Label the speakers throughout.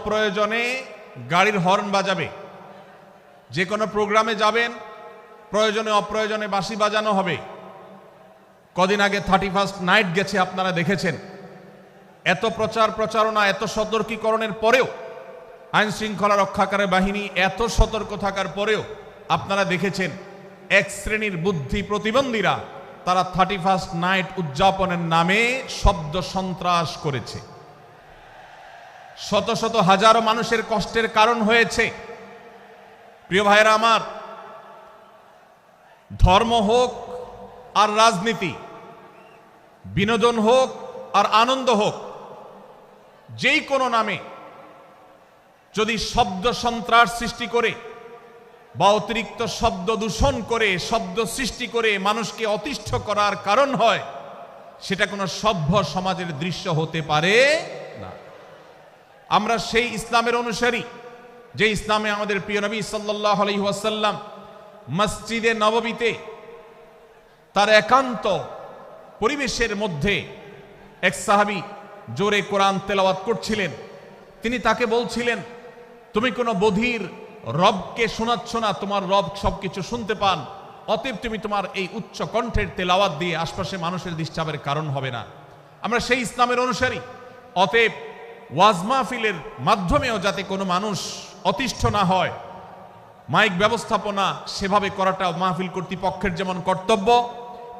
Speaker 1: অপ্রয়োজনে গাড়ির হর্ন বাজাবে। যে কোনো প্রোগ্রামে যাবেন, প্রয়োজনে অপ্রয়োজনে বাঁশি বাজানো হবে। কদিন আগে থার্টি ফার্স্ট নাইট গেছে, আপনারা দেখেছেন। এত প্রচার প্রচারণা, এত সতর্কীকরণের পরেও আইন শৃঙ্খলা রক্ষাকারী বাহিনী এত সতর্ক থাকার পরেও, আপনারা দেখেছেন, এক শ্রেণির বুদ্ধি প্রতিবন্ধীরা, তারা থার্টি ফার্স্ট নাইট উদযাপনের নামে শব্দ সন্ত্রাস করেছে। শত শত হাজারো মানুষের কষ্টের কারণ হয়েছে। প্রিয় ভাইয়েরা আমার, ধর্ম হোক আর রাজনীতি, বিনোদন হোক আর আনন্দ হোক, যেই কোনো নামে যদি শব্দ সন্ত্রাস সৃষ্টি করে বা অতিরিক্ত শব্দ দূষণ করে, শব্দ সৃষ্টি করে মানুষকে অতিষ্ঠ করার কারণ হয়, সেটা কোনো সভ্য সমাজের দৃশ্য হতে পারে আমরা সেই ইসলামের অনুসারী, যে ইসলামে আমাদের প্রিয় নবী সাল্লাহ আলহিহাসাল্লাম মসজিদে নববীতে তার একান্ত পরিবেশের মধ্যে এক সাহাবি জোরে কোরআন তেলাওয়াত করছিলেন। তিনি তাকে বলছিলেন, তুমি কোনো বধির রবকে শোনাচ্ছ না, তোমার রব সবকিছু শুনতে পান, অতএব তুমি তোমার এই উচ্চ কণ্ঠের তেলাওয়াত দিয়ে আশপাশে মানুষের ডিস্টার্বের কারণ হবে না। আমরা সেই ইসলামের অনুসারী, অতএব ওয়াজ মাহফিলের মাধ্যমেও যাতে কোনো মানুষ অতিষ্ঠ না হয়, মাইক ব্যবস্থাপনা সেভাবে করাটা মাহফিল কর্তৃপক্ষের যেমন কর্তব্য,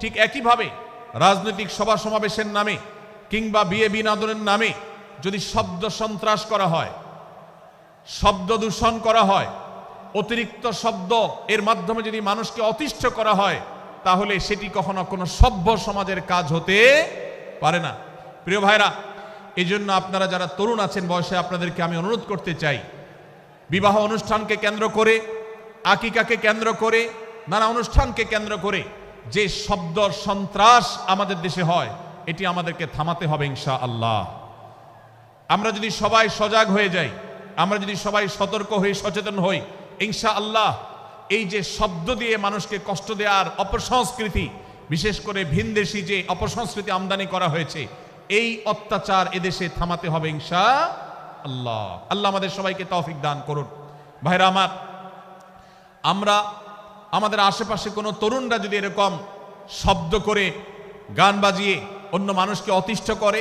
Speaker 1: ঠিক একইভাবে রাজনৈতিক সভা সমাবেশের নামে কিংবা বিয়ে বিনোদনের নামে যদি শব্দ সন্ত্রাস করা হয়, শব্দ দূষণ করা হয়, অতিরিক্ত শব্দ এর মাধ্যমে যদি মানুষকে অতিষ্ঠ করা হয়, তাহলে সেটি কখনো কোনো সভ্য সমাজের কাজ হতে পারে না। প্রিয় ভাইরা এই জন্য আপনারা যারা তরুণ আছেন বয়সে আপনাদেরকে আমি অনুরোধ করতে চাই। বিবাহ অনুষ্ঠানকে কেন্দ্র করে, আকিকাকে কেন্দ্র করে, নানা অনুষ্ঠানকে কেন্দ্র করে যে শব্দ, সন্ত্রাস আমাদের দেশে হয়, এটি আমাদেরকে থামাতে হবে ইনশা আল্লাহ আমরা যদি সবাই সজাগ হয়ে যাই, আমরা যদি সবাই সতর্ক হয়ে সচেতন হই ইনশা আল্লাহ এই যে শব্দ দিয়ে মানুষকে কষ্ট দেওয়ার অপসংস্কৃতি, বিশেষ করে ভিনদেশি যে অপসংস্কৃতি আমদানি করা হয়েছে এই অত্যাচার এদেশে থামাতে হবে ইনশা আল্লাহ। আল্লাহ আমাদের সবাইকে তৌফিক দান করুন। ভাইরা আমার, আমরা আমাদের আশেপাশে কোনো তরুণরা যদি এরকম শব্দ করে, গান বাজিয়ে অন্য মানুষকে অতিষ্ঠ করে,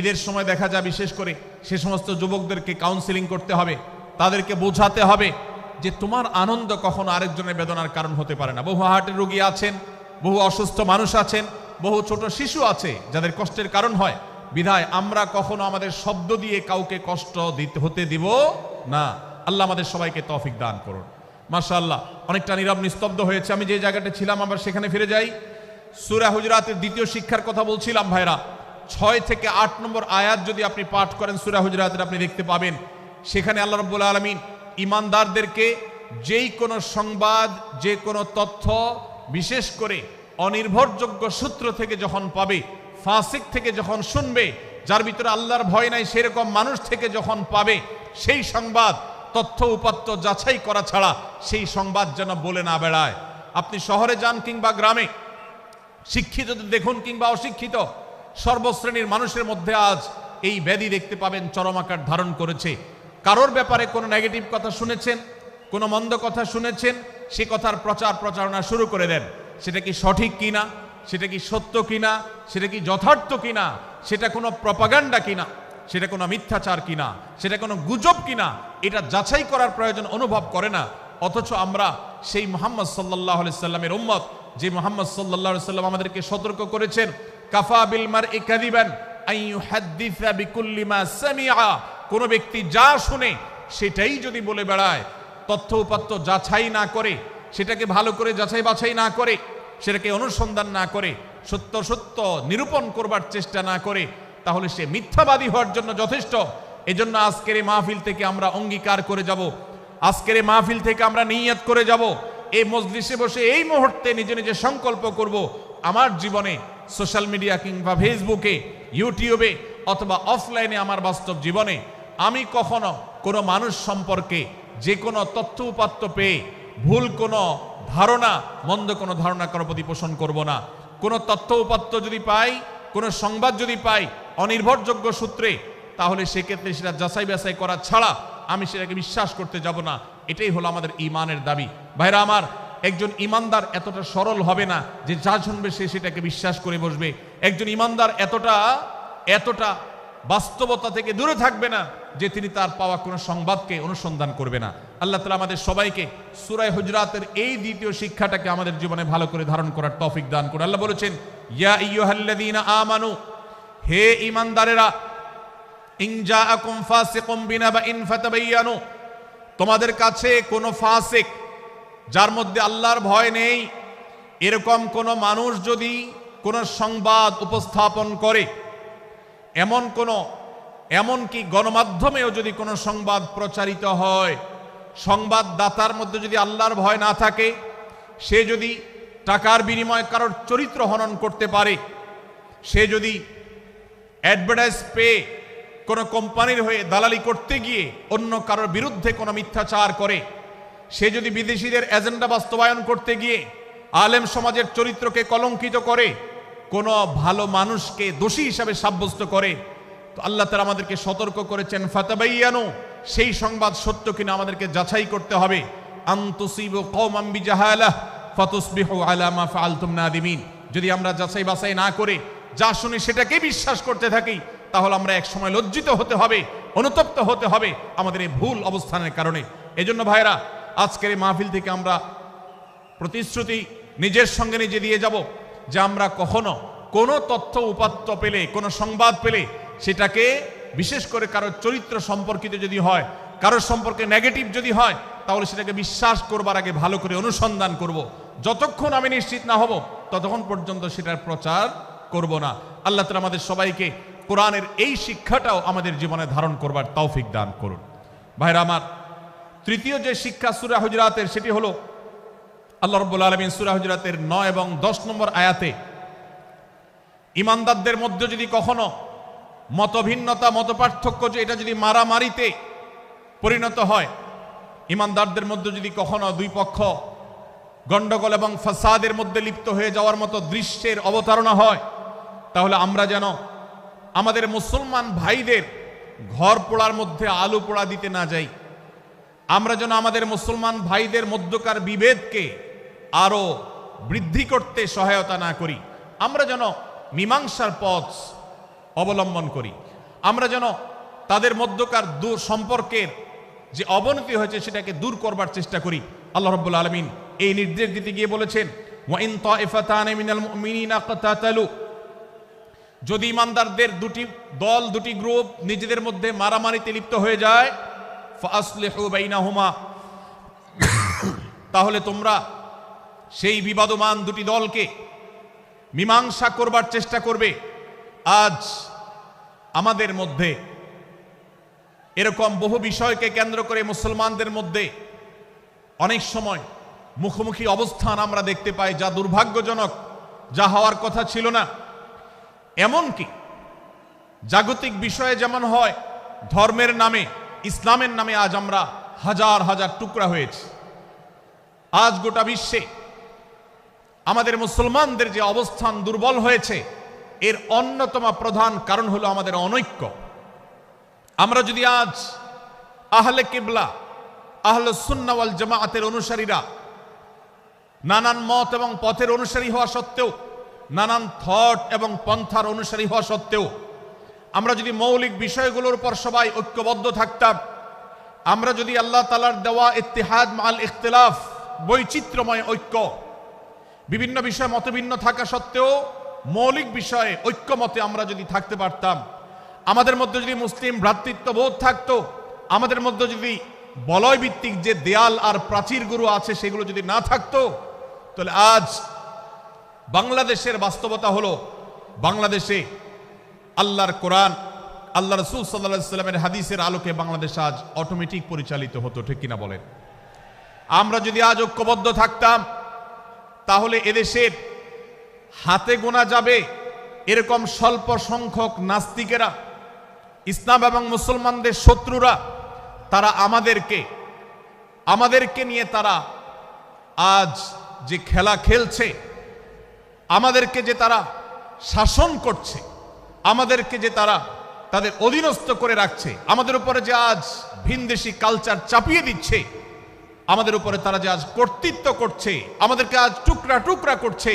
Speaker 1: ঈদের সময় দেখা যায় বিশেষ করে সে সমস্ত যুবকদেরকে কাউন্সিলিং করতে হবে, তাদেরকে বোঝাতে হবে যে তোমার আনন্দ কখনো আরেকজনের বেদনার কারণ হতে পারে না। বহু হার্টের রোগী আছেন, বহু অসুস্থ মানুষ আছেন বহু ছোট শিশু আছে যাদের কষ্টের কারণ হয়। বিধায় আমরা কখনো আমাদের শব্দ দিয়ে কাউকে কষ্ট দিতে, হতে দিব না। আল্লাহ আমাদের সবাইকে তফিক দান করুন। মাশাআল্লাহ, অনেকটা নীরব নিস্তব্ধ হয়েছে। আমি যে জায়গাটা ছিলাম, আবার সেখানে ফিরে যাই। সুরা হুজরাতের দ্বিতীয় শিক্ষার কথা বলছিলাম ভাইরা। ছয় থেকে আট নম্বর আয়াত যদি আপনি পাঠ করেন সুরা হুজরাতের, আপনি দেখতে পাবেন। সেখানে আল্লাহ রব্বুল আলমিন ইমানদারদেরকে যেই কোনো সংবাদ, যে কোনো তথ্য, বিশেষ করে অনির্ভরযোগ্য সূত্র থেকে যখন পাবে, ফাসিক থেকে যখন শুনবে, যার ভিতরে আল্লাহর ভয় নাই, সেরকম মানুষ থেকে যখন পাবে, সেই সংবাদ, তথ্য উপাত্ত যাচাই করা ছাড়া সেই সংবাদ যেন বলে না বেড়ায়। আপনি শহরে যান কিংবা গ্রামে শিক্ষিত দেখুন কিংবা অশিক্ষিত, সর্বশ্রেণীর মানুষের মধ্যে আজ এই ব্যাধি দেখতে পাবেন, চরম আকার ধারণ করেছে। কারোর ব্যাপারে কোনো নেগেটিভ কথা শুনেছেন, কোনো মন্দ কথা শুনেছেন, সে কথার প্রচার প্রচারণা শুরু করে দেন। সেটা কি সঠিক কিনা? সেটা কি সত্য কিনা? সেটা কি যথার্থ কিনা? সেটা কোনো প্রপাগান্ডা কিনা? সেটা কোনো মিথ্যাচার কিনা? সেটা কোনো গুজব কিনা? এটা যাচাই করার প্রয়োজন অনুভব করে না। অথচ আমরা সেই মোহাম্মদ সাল্লাহ সাল্লামের উম্মত, যে মোহাম্মদ সাল্লাহ সাল্লাম আমাদেরকে সতর্ক করেছেন, কাফা বিল মার ইকাদিবান কোন ব্যক্তি যা শুনে সেটাই যদি বলে বেড়ায়, তথ্য উপাত্ত যাচাই না করে সেটাকে ভালো করে যাচাই বাছাই না করে, সেটাকে অনুসন্ধান না করে, সত্য সত্য নিরূপণ করবার চেষ্টা না করে, তাহলে সে মিথ্যাবাদী হওয়ার জন্য যথেষ্ট। এজন্য আজকের এই মাহফিল থেকে আমরা অঙ্গীকার করে যাব। আজকের এই মাহফিল থেকে আমরা নিয়ত করে যাব। এই মজলিসে বসে এই মুহূর্তে নিজে নিজে সংকল্প করব, আমার জীবনে সোশ্যাল মিডিয়া কিংবা ফেসবুকে, ইউটিউবে অথবা অফলাইনে আমার বাস্তব জীবনে, আমি কখনো কোনো মানুষ সম্পর্কে যে কোনো তথ্য উপাত্ত পেয়ে ভুল কোনো ধারণা, মন্দ কোনো ধারণা কারও প্রতি পোষণ করব না। কোনো তথ্য উপাত্ত যদি পাই, কোনো সংবাদ যদি পাই, অনির্ভরযোগ্য সূত্রে, তাহলে সেক্ষেত্রে সেটা যাচাই বাছাই করা ছাড়া আমি সেটাকে বিশ্বাস করতে যাব না। এটাই হলো আমাদের ইমানের দাবি। ভাইরা আমার, একজন ইমানদার এতটা সরল হবে না যে যা শুনবে সে সেটাকে বিশ্বাস করে বসবে। একজন ইমানদার এতটা এতটা বাস্তবতা থেকে দূরে থাকবে না যে তিনি তার পাওয়া কোনো সংবাদকে অনুসন্ধান করবে না। আল্লাহ তালা আমাদের সবাইকে সুরাই হুজরাতের এই দ্বিতীয় শিক্ষাটাকে আমাদের জীবনে ভালো করে ধারণ করার তৌফিক দান করে আল্লাহ বলেছেন, ইয়া ইয়ুহাল্লাযীনা আমানু, হে ইমানদারেরা ইন জাআকুম ফাসিকুম বিনাবাইন ফাতাবায়ানু তোমাদের কাছে কোনো ফাসিক যার মধ্যে আল্লাহর ভয় নেই, এরকম কোনো মানুষ যদি কোনো সংবাদ উপস্থাপন করে, এমন কোনো, এমনকি গণমাধ্যমেও যদি কোনো সংবাদ প্রচারিত হয় সংবাদদাতার মধ্যে যদি আল্লাহর ভয় না থাকে, সে যদি টাকার বিনিময়ে কারোর চরিত্র হনন করতে পারে, সে যদি অ্যাডভার্টাইজ পেয়ে কোনো কোম্পানির হয়ে দালালি করতে গিয়ে অন্য কারোর বিরুদ্ধে কোনো মিথ্যাচার করে, সে যদি বিদেশিদের এজেন্ডা বাস্তবায়ন করতে গিয়ে আলেম সমাজের চরিত্রকে কলঙ্কিত করে, কোনো ভালো মানুষকে দোষী হিসাবে সাব্যস্ত করে, তো আল্লাহ তালা আমাদেরকে সতর্ক করেছেন, ফাতাবাইয়ানো। সেই সংবাদ সত্য কিনা আমাদেরকে যাচাই করতে হবে। যদি আমরা যাচাই বাছাই না করে যা শুনি সেটাকে বিশ্বাস করতে থাকি, তাহলে আমরা এক সময় লজ্জিত হতে হবে, অনুতপ্ত হতে হবে আমাদের এই ভুল অবস্থানের কারণে। এজন্য ভাইরা আজকের এই মাহফিল থেকে আমরা প্রতিশ্রুতি নিজের সঙ্গে নিজে দিয়ে যাব যে আমরা কখনো কোনো তথ্য উপাত্ত পেলে, কোনো সংবাদ পেলে সেটাকে বিশেষ করে কারোর চরিত্র সম্পর্কিত যদি হয় কারোর সম্পর্কে নেগেটিভ যদি হয়, তাহলে সেটাকে বিশ্বাস করবার আগে ভালো করে অনুসন্ধান করব। যতক্ষণ আমি নিশ্চিত না হব, ততক্ষণ পর্যন্ত সেটার প্রচার করব না আল্লাহ তালা আমাদের সবাইকে কোরআনের এই শিক্ষাটাও আমাদের জীবনে ধারণ করবার তৌফিক দান করুন ভাইরা আমার, তৃতীয় যে শিক্ষা সুরা হুজরাতের, সেটি হলো আল্লাহ রব্বুল আলমিন সুরা হুজরাতের নয় এবং দশ নম্বর আয়াতে, ইমানদারদের মধ্যে যদি কখনো মতভিন্নতা, মতপার্থক্য যে এটা যদি মারামারিতে পরিণত হয়, ইমানদারদের মধ্যে যদি কখনো দুই পক্ষ গন্ডগোল এবং ফাসাদের মধ্যে লিপ্ত হয়ে যাওয়ার মতো দৃশ্যের অবতারণা হয়, তাহলে আমরা যেন আমাদের মুসলমান ভাইদের ঘর পোড়ার মধ্যে আলু পোড়া দিতে না যাই। আমরা যেন আমাদের মুসলমান ভাইদের মধ্যকার বিভেদকে আরও বৃদ্ধি করতে সহায়তা না করি। আমরা যেন মীমাংসার পথ অবলম্বন করি। আমরা যেন তাদের মধ্যকার দূর সম্পর্কের যে অবনতি হয়েছে সেটাকে দূর করবার চেষ্টা করি। আল্লাহ রব্বুল আলমিন এই নির্দেশ দিতে গিয়ে বলেছেন যদি ইমানদারদের দুটি দল, দুটি গ্রুপ নিজেদের মধ্যে মারামারিতে লিপ্ত হয়ে যায় তাহলে তোমরা সেই বিবাদমান দুটি দলকে মীমাংসা করবার চেষ্টা করবে। আজ আমাদের মধ্যে এরকম বহু বিষয়কে কেন্দ্র করে মুসলমানদের মধ্যে অনেক সময় মুখোমুখি অবস্থান আমরা দেখতে পাই, যা দুর্ভাগ্যজনক, যা হওয়ার কথা ছিল না। এমনকি জাগতিক বিষয়ে যেমন হয়, ধর্মের নামে, ইসলামের নামে আজ আমরা হাজার হাজার টুকরা হয়েছি। আজ গোটা বিশ্বে আমাদের মুসলমানদের যে অবস্থান দুর্বল হয়েছে এর অন্যতম প্রধান কারণ হলো আমাদের অনৈক্য। আমরা যদি আজ আহলে কিবলা, আহলে সুন্নাওয়াল জামায়াতের অনুসারীরা নানান মত এবং পথের অনুসারী হওয়া সত্ত্বেও, নানান থট এবং পন্থার অনুসারী হওয়া সত্ত্বেও, আমরা যদি মৌলিক বিষয়গুলোর উপর সবাই ঐক্যবদ্ধ থাকতাম, আমরা যদি আল্লাহ তালার দেওয়া ইত্তেহাদ মাল ইখতলাফ, বৈচিত্র্যময় ঐক্য, বিভিন্ন বিষয়ে মতভিন্ন থাকা সত্ত্বেও মৌলিক বিষয়ে ঐক্যমতে আমরা যদি থাকতে পারতাম, আমাদের মধ্যে যদি মুসলিম ভ্রাতৃত্ববোধ থাকতো, আমাদের মধ্যে যদি বলয় ভিত্তিক যে দেয়াল আর প্রাচীরগুলো আছে সেগুলো যদি না থাকতো, তাহলে আজ বাংলাদেশের বাস্তবতা হলো, বাংলাদেশে আল্লাহর কোরআন, আল্লাহ রসুল সাল্লাহ সাল্লামের হাদিসের আলোকে বাংলাদেশ আজ অটোমেটিক পরিচালিত হতো, ঠিক কিনা বলেন? আমরা যদি আজ ঐক্যবদ্ধ থাকতাম, তাহলে এদেশের হাতে গোনা যাবে। এরকম স্বল্প সংখ্যক নাস্তিকেরা, ইসলাম এবং মুসলমানদের শত্রুরা, তারা আমাদেরকে আমাদেরকে নিয়ে তারা আজ যে খেলা খেলছে, আমাদেরকে যে তারা শাসন করছে, আমাদেরকে যে তারা তাদের অধীনস্থ করে রাখছে, আমাদের উপরে যে আজ ভিনদেশি কালচার চাপিয়ে দিচ্ছে, আমাদের উপরে তারা যে আজ কর্তৃত্ব করছে, আমাদেরকে আজ টুকরা টুকরা করছে